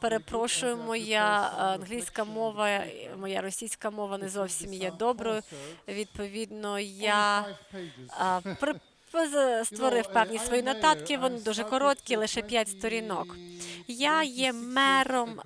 Перепрошую, моя е, англійська мова, е, моя російська мова не зовсім є доброю. Відповідно, я створив певні uh, свої нотатки, вони дуже короткі, uh, лише 5 сторінок. Я є мером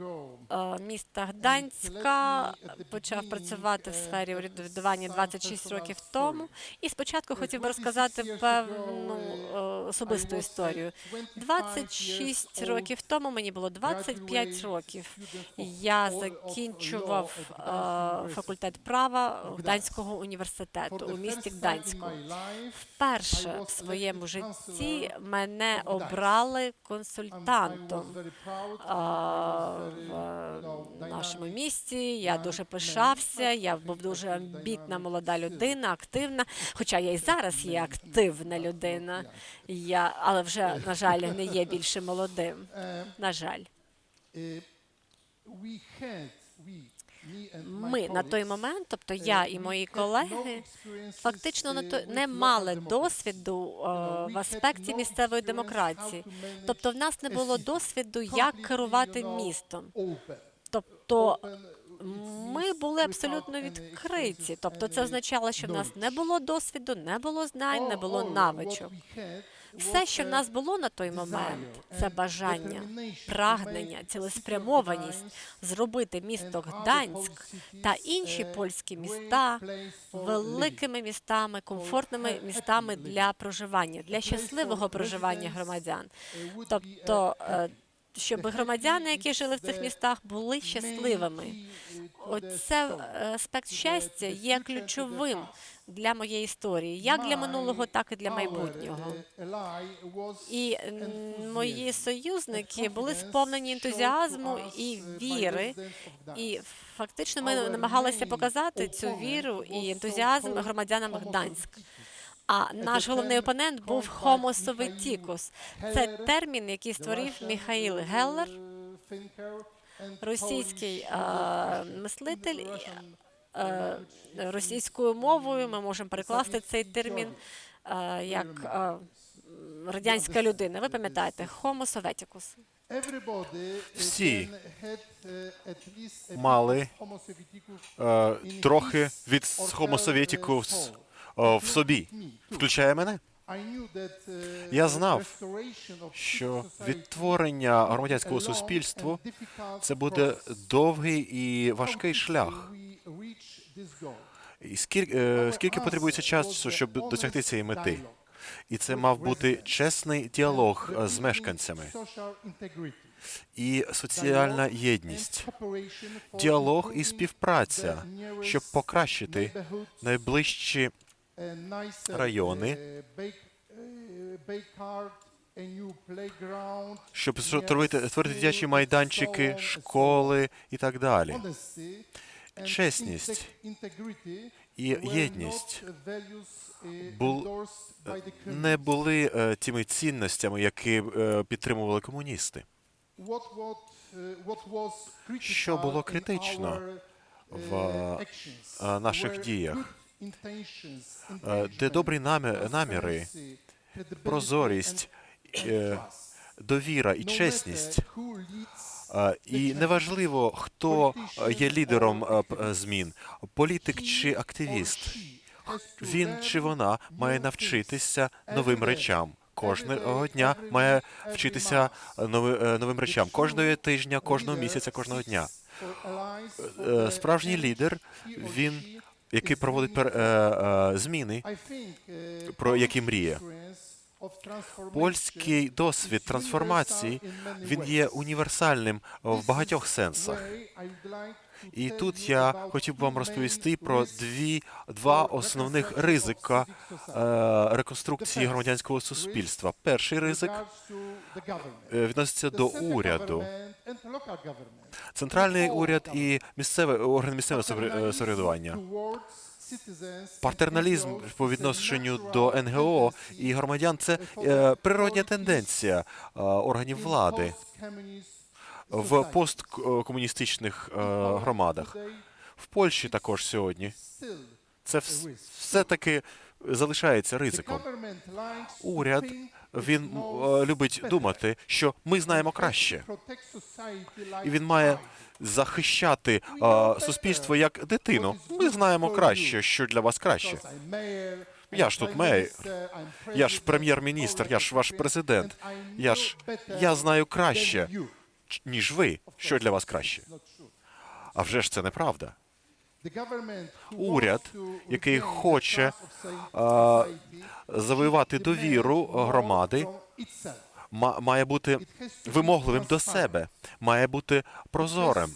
міста Гданська, let me at the почав працювати в сфері урядування some 26 років тому. І спочатку хотів би розказати певну е, особисту історію. 25 26 років тому мені було 25 graduate років. Я закінчував е, факультет права Гданського університету у місті Гданську. Вперше в своєму житті мене обрали консультантом нашому місті. Я дуже пишався. Я був дуже амбітна молода людина, активна. Хоча я і зараз є активна людина. Я, але вже на жаль не є більше молодим. Um, На жаль, ми на той момент, тобто я і мої колеги. Фактично не мали досвіду е, в аспекті місцевої демократії. Тобто в нас не було досвіду, як керувати містом. Тобто ми були абсолютно відкриті. Тобто це означало, що в нас не було досвіду, не було знань, не було навичок. Все, що в нас було на той момент, це бажання, прагнення, цілеспрямованість зробити місто Гданськ та інші польські міста великими містами, комфортними містами для проживання, для щасливого проживання громадян. Тобто, е, щоб громадяни, які жили в цих містах, були щасливими. Оце е, аспект щастя є ключовим. Для моєї історії, як для минулого, так і для майбутнього. uh, І мої союзники були сповнені ентузіазму і uh, віри. І фактично ми намагалися показати цю віру і ентузіазм громадянам Гданськ. А наш головний опонент був Homo Sovieticus. Це термін, який створив Russian, Міхаїл uh, Геллер, російський е, мислитель. Е, Російською мовою ми можемо перекласти цей термін е, як е, радянська людина. Ви пам'ятаєте, Homo Sovieticus. Uh, Всі uh, мали, Е, трохи від uh, е, в собі, включає мене. Uh, Я знав, що відтворення громадянського суспільства це буде довгий і важкий шлях. І скільки, е, скільки потребується часу, щоб досягти цієї мети? І це мав бути чесний діалог е, з мешканцями. і соціальна єдність, діалог і співпраця, щоб покращити найближчі райони, playground, щоб створити, створити дитячі майданчики, школи і так далі. Чесність і єдність uh, не були е, тими цінностями, які е, підтримували комуністи. Uh, Що було критично в uh, е, наших діях, е, де добрі намі- наміри, прозорість, е, довіра і чесність. І неважливо, хто е, є лідером е, змін, політик чи активіст. Він чи вона має навчитися новим речам. Кожного дня має вчитися е, нови- новим речам. Кожного тижня, кожного місяця, кожного дня. Справжній лідер, він, який проводить зміни, про які мріє. Польський досвід трансформації він є універсальним в багатьох сенсах. І тут я хотів би вам розповісти про дві два основних ризика е, реконструкції громадянського суспільства. Перший ризик е, відноситься до уряду. Центральний уряд і місцеве органи місцевого е, самоврядування. Патерналізм по відношенню до НГО і громадян це е, природня тенденція е, органів влади в посткомуністичних е, громадах. В Польщі також сьогодні це все-таки залишається ризиком. Уряд він любить думати, що ми знаємо краще, і він має. Захищати е, суспільство як дитину. Ми знаємо краще, що для вас краще. Я ж тут I'm Я ж прем'єр-міністр, я ж ваш президент. Я ж я знаю краще, ніж ви, що для вас краще. А вже ж це неправда. Уряд, який хоче, а, завоювати довіру громади, має бути вимогливим до себе, має бути прозорим,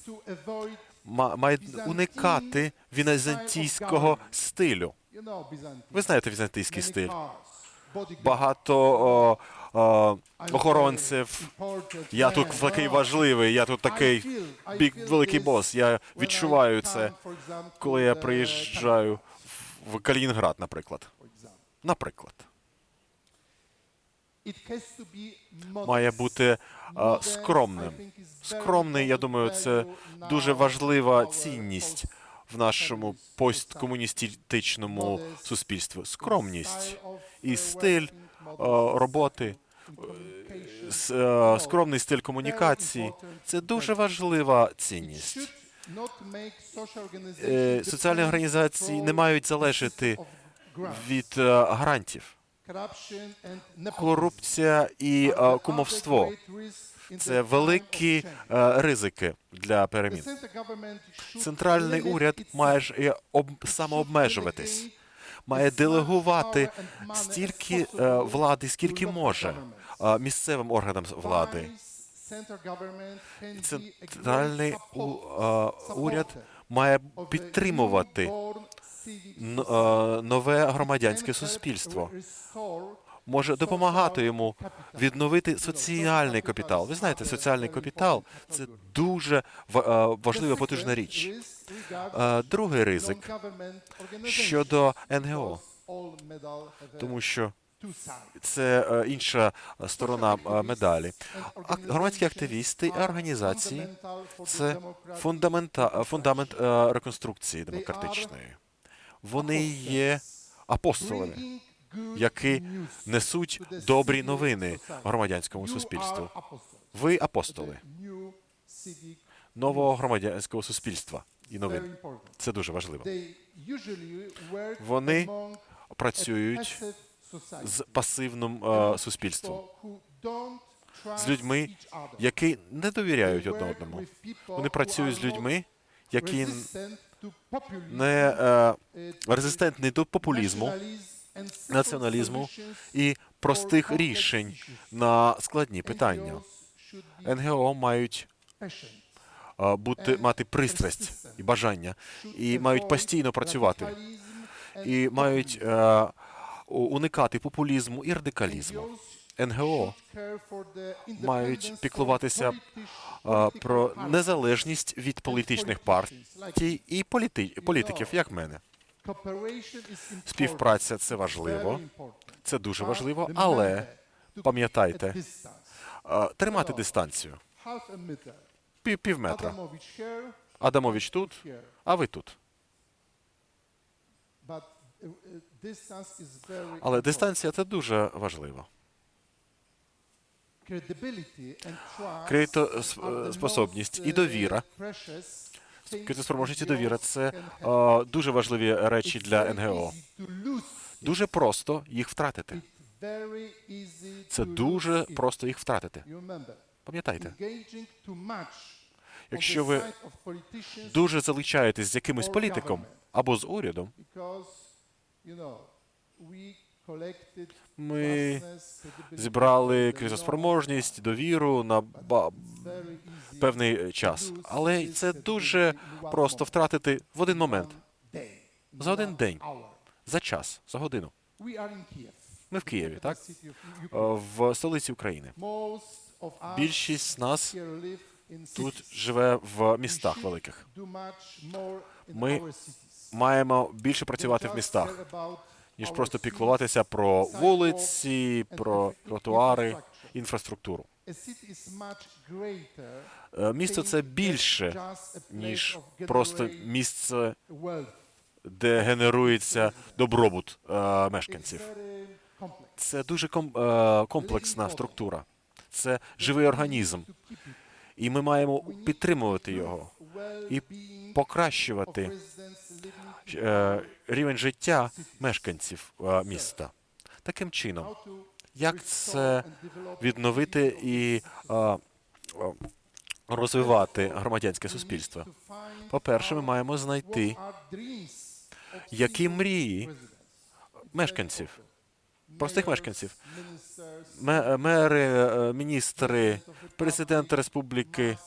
має уникати візантійського стилю. Ви знаєте візантійський стиль. Багато о, о, охоронців. Я тут такий важливий, я тут такий бік великий бос. Я відчуваю це, коли я приїжджаю в Калінінград, наприклад. Наприклад, має бути скромним. Is very Скромний, я думаю, це дуже важлива цінність в нашому посткомуністичному суспільстві. Скромність і стиль роботи, е, скромний стиль комунікації це дуже важлива цінність. Е, Соціальні організації не мають залежати від е, грантів. Корупція і е, кумовство це великі е, ризики для перемін. Центральний уряд має ж самообмежуватись, має делегувати стільки е, влади, скільки може е, місцевим органам влади. Центральний е, уряд має підтримувати е, нове громадянське суспільство. може допомагати йому відновити соціальний капітал. Ви знаєте, соціальний капітал це дуже е, важлива потужна річ. Е, Другий ризик щодо НГО, тому що це інша сторона медалі. Громадські активісти і організації це фундамент е, реконструкції демократичної. Вони є апостолами, які несуть добрі новини громадянському суспільству. Ви апостоли нового громадянського суспільства і новин. Це дуже важливо. Вони працюють з пасивним е, суспільством, з людьми, які не довіряють одне одному. Вони працюють з людьми, які не е, резистентні до популізму, націоналізму і простих рішень на складні питання. НГО мають е, бути мати пристрасть і бажання, і мають постійно працювати, і мають е, уникати популізму і радикалізму. НГО мають піклуватися е, про незалежність від політичних партій і політи- політиків, як мене. Співпраця це важливо, це дуже важливо, але пам'ятайте, е, тримати дистанцію. Пів, пів метра. Адамович тут, а ви тут. Але дистанція це дуже важливо. Кредитоспособність і довіра. Кредитоспроможність і довіра це е, дуже важливі речі для НГО. Дуже просто їх втратити. Це дуже просто їх втратити. Пам'ятайте, якщо ви дуже залучаєтесь з якимось політиком або з урядом, ми зібрали кредитоспроможність, довіру на певний час. Але це дуже просто втратити в один момент, за один день, за час, за годину. Ми в Києві, так? Е, В столиці України. Більшість з нас тут живе в містах великих. Ми маємо більше працювати в містах, ніж просто піклуватися про вулиці, про тротуари, інфраструктуру. Е, Місто це більше, ніж просто місце де генерується добробут е, мешканців. Це дуже е, комплексна структура. Це живий організм, і ми маємо підтримувати його і покращувати е, рівень життя мешканців е, міста. Таким чином, як це відновити і е, розвивати громадянське суспільство? to По-перше, ми маємо знайти, які мрії мешканців, простих мешканців, е, мери, е, міністри, президенти республіки.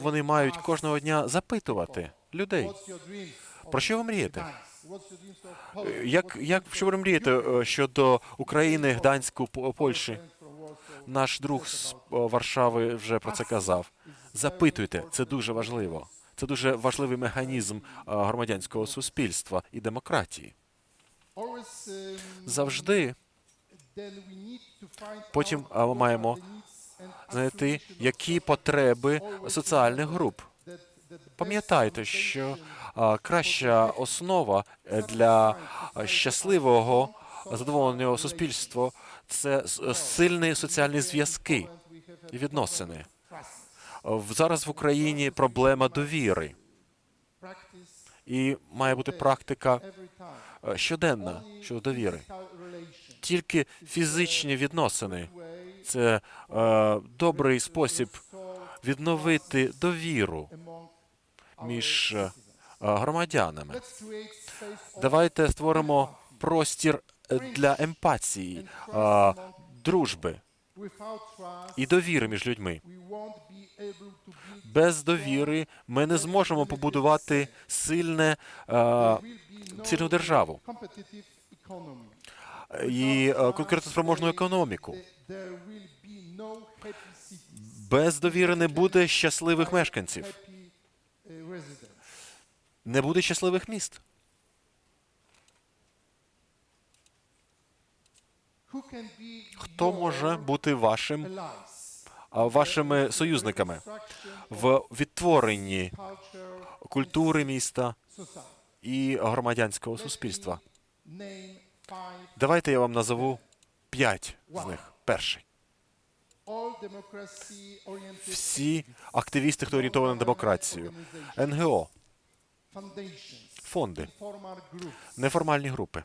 Вони мають кожного дня запитувати людей, про що ви мрієте? Як, як що ви мрієте е, щодо України, Гданську, По- Польщі? Наш друг з Варшави вже про це казав. Запитуйте, це дуже важливо. Це дуже важливий механізм громадянського суспільства і демократії. Завжди Потім, ми маємо знайти, які потреби соціальних груп. Пам'ятайте, що краща основа е, для щасливого задоволеного суспільства це сильні соціальні зв'язки і відносини. Зараз в Україні проблема довіри, і має бути практика е, щоденна щодо довіри. Тільки фізичні відносини це е, добрий спосіб відновити довіру між е, громадянами. Давайте створимо простір е, для емпатії, е, дружби. І довіри між людьми. Без довіри ми не зможемо побудувати сильне, е, сильну державу economy. і е, конкурентоспроможну економіку. Без довіри не буде щасливих мешканців, residents. не буде щасливих міст. Хто може бути вашим, вашими союзниками в відтворенні культури міста і громадянського суспільства? Давайте я вам назову п'ять з них. Перший. Всі активісти, хто орієнтовані на демократію, НГО, фонди, неформальні групи,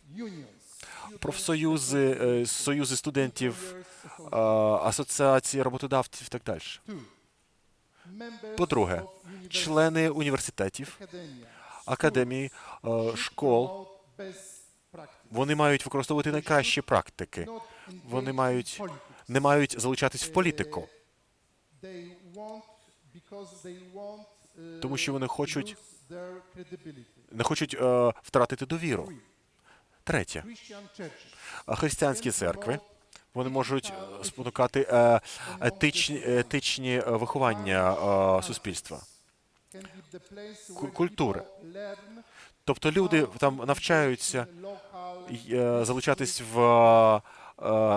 профсоюзи, е, союзи студентів, е, асоціації роботодавців і так далі. По-друге, члени університетів, академій, е, школ, вони мають використовувати найкращі практики. Вони мають не мають залучатись в політику, Тому що вони хочуть- не хочуть е, втратити довіру. Третє, християнські церкви вони можуть е, спонукати е, етичні, етичні е, виховання суспільства. культури. Тобто люди там навчаються залучатись в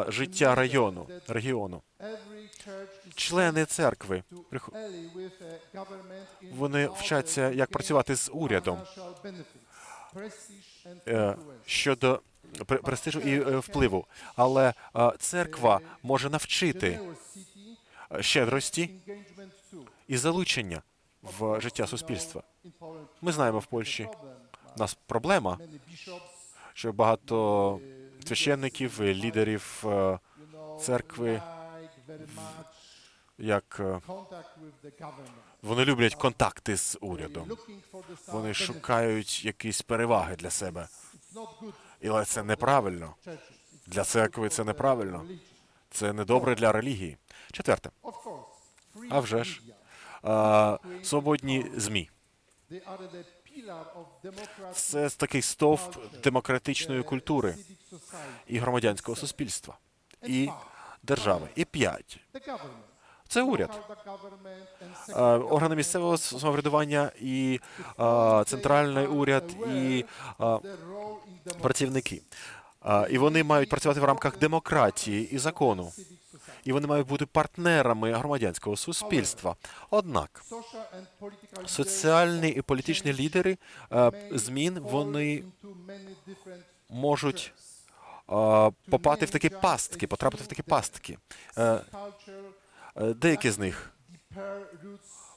життя району, регіону. Члени церкви вони вчаться, як працювати з урядом щодо пре- престижу і е, впливу. Але е, церква може навчити е, щедрості і залучення в життя суспільства. Ми знаємо в Польщі, у нас проблема, що багато священників, лідерів, е, церкви, як е, вони люблять контакти з урядом. Вони шукають якісь переваги для себе. І це неправильно. Для церкви це неправильно. Це недобре для релігії. Четверте, А вже ж. media. е, свободні змі. Це такий стовп демократичної культури і громадянського суспільства і держави. І п'ять. Це уряд. Е, Органи місцевого самоврядування і е, центральний уряд і е, працівники. І вони мають працювати в рамках демократії і закону. І вони мають бути партнерами громадянського суспільства. Однак соціальні і політичні лідери змін вони можуть попати в такі пастки, потрапити в такі пастки. Е, Деякі з них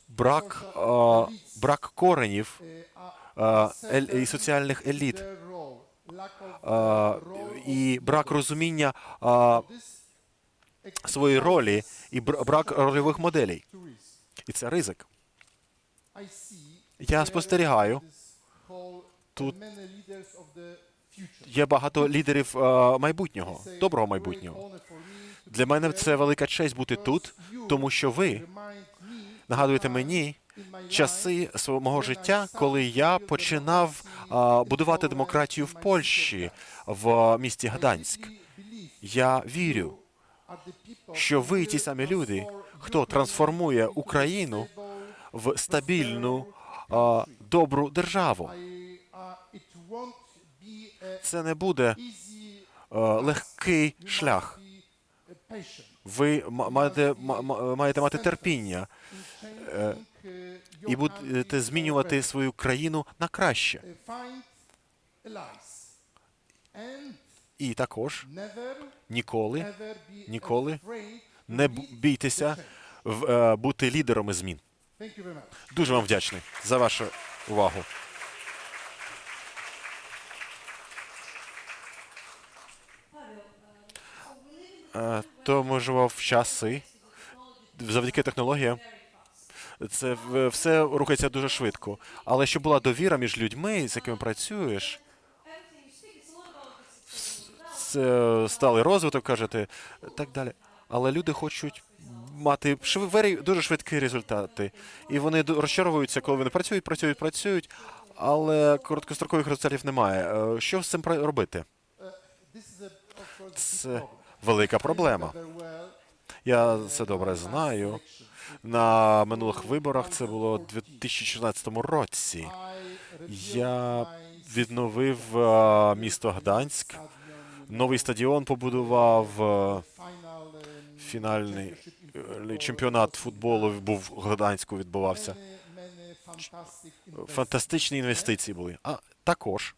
брак, е, брак коренів е, і соціальних еліт і брак розуміння своєї ролі і бр- брак рольових моделей. І це ризик. Я спостерігаю, тут. Є багато лідерів майбутнього, доброго майбутнього. Для мене це велика честь бути тут, тому що ви нагадуєте мені часи свого життя, коли я починав а, будувати демократію в Польщі, в місті Гданськ. Я вірю, що ви ті самі люди, хто трансформує Україну в стабільну, а, добру державу. Це не буде е, легкий шлях. Ви ма- маєте, ма- ма- маєте мати терпіння uh, і будете змінювати свою країну на краще. І також ніколи Ніколи не бійтеся е, бути лідерами змін. Дуже вам вдячний за вашу увагу. То ми живемо в часи завдяки технологіям. Це все рухається дуже швидко. Але щоб була довіра між людьми, з якими працюєш, це сталий розвиток, кажете, так далі. Але люди хочуть мати шви- дуже швидкі результати. І вони розчаровуються, коли вони працюють, працюють, працюють, але короткострокових результатів немає. Е, Що з цим робити? Big Це. Велика проблема. Я це добре знаю. На минулих виборах це було у 2014 році. Я відновив е, місто Гданськ. Новий стадіон побудував. е, Фінальний е, чемпіонат футболу був в Гданську відбувався. Фантастичні інвестиції були. А також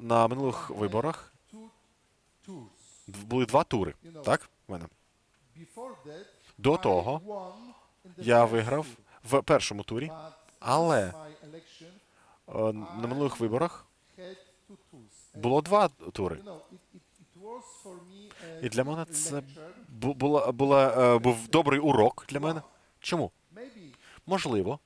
на минулих виборах. Були два тури. Так? В мене До того я виграв в першому турі. але Е, На минулих виборах було два тури. І для мене це бу- була, була, е, був добрий урок для мене. Чому? Можливо,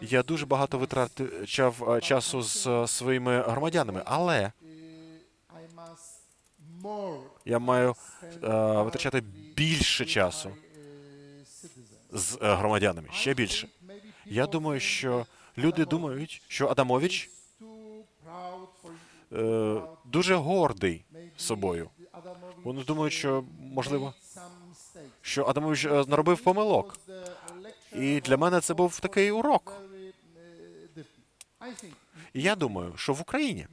я дуже багато витрачав е, часу з своїми громадянами, але я маю е, витрачати більше часу з е, громадянами. Ще більше. Я думаю, що люди думають, що Адамович е, дуже гордий собою. Вони думають, що можливо, що Адамович е, наробив помилок. І для мене це був такий урок. І я думаю, що в Україні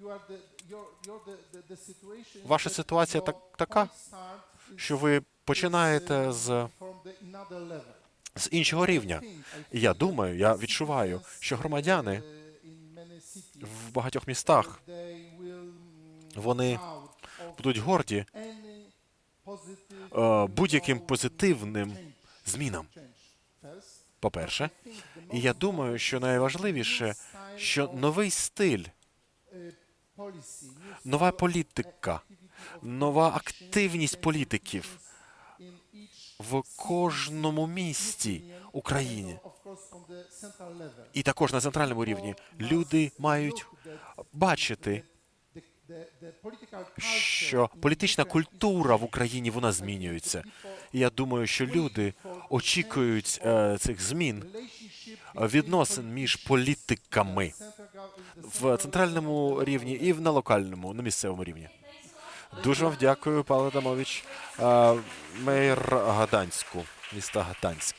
Ваша ситуація так- така, що ви починаєте uh, з, з іншого рівня. І я думаю, я відчуваю, що громадяни uh, в багатьох містах mm, вони будуть горді е, будь-яким позитивним змінам. Think the і я думаю, що найважливіше, що новий стиль, uh, нова політика, нова активність політиків в кожному місті України. І також на центральному рівні люди мають бачити, що політична культура в Україні вона змінюється. І я думаю, що люди очікують е, цих змін е, відносин між політиками в центральному рівні і на локальному, на місцевому рівні. Дуже вам дякую, Павло Адамович. Мер Гаданську, міста Гаданськ.